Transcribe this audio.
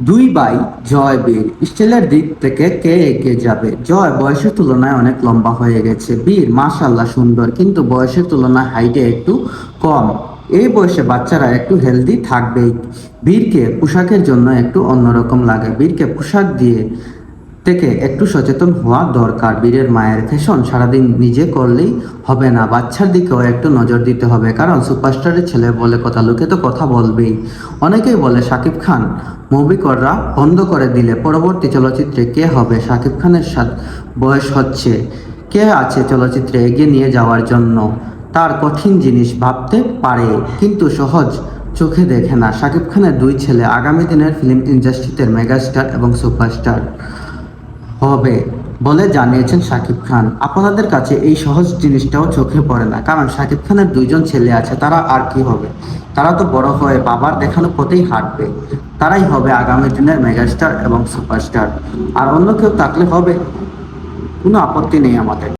দুই বাই জয় বীর। স্টিলের দিক থেকে কে এগিয়ে যাবে? জয় বয়সের তুলনায় অনেক লম্বা হয়ে গেছে। বীর মাশাল্লাহ সুন্দর, কিন্তু বয়সের তুলনায় হাইটে একটু কম। এই বয়সে বাচ্চারা একটু হেলদি থাকবেই। বীরকে পোশাকের জন্য একটু অন্যরকম লাগে। বীরকে পোশাক দিয়ে থেকে একটু সচেতন হওয়া দরকার। বীরের মায়ের ফ্যাশন সারাদিন নিজে করলেই হবে না। বাচ্চার দিকেও একটু নজর দিতে হবে, কারণ সুপারস্টারের ছেলে বলে কথা, লোকে তো কথা বলবেই। অনেকেই বলে শাকিব খান, মুভি করা বন্ধ করে দিলে পরবর্তী চলচ্চিত্রে কে হবে? শাকিব খানের সাথে বয়স হচ্ছে। কে আছে চলচ্চিত্রে এগিয়ে নিয়ে যাওয়ার জন্য? তার কঠিন জিনিস ভাবতে পারে, কিন্তু সহজ চোখে দেখে না। শাকিব খানের দুই ছেলে আগামী দিনের ফিল্ম ইন্ডাস্ট্রিতে মেগাস্টার এবং সুপারস্টার। হবে বলে জানিয়েছেন শাকিব খান। আপনাদের কাছে এই সহজ জিনিসটাও চোখে পড়ে না। কারণ শাকিব খানের দুইজন ছেলে আছে, তারা আর কি হবে? তারা তো বড় হয়ে বাবার দেখানো পথেই হাঁটবে। তারাই হবে আগামী দিনের মেগাস্টার এবং সুপারস্টার। আর অন্য কেউ থাকলে হবে? কোনো আপত্তি নেই আমাদের।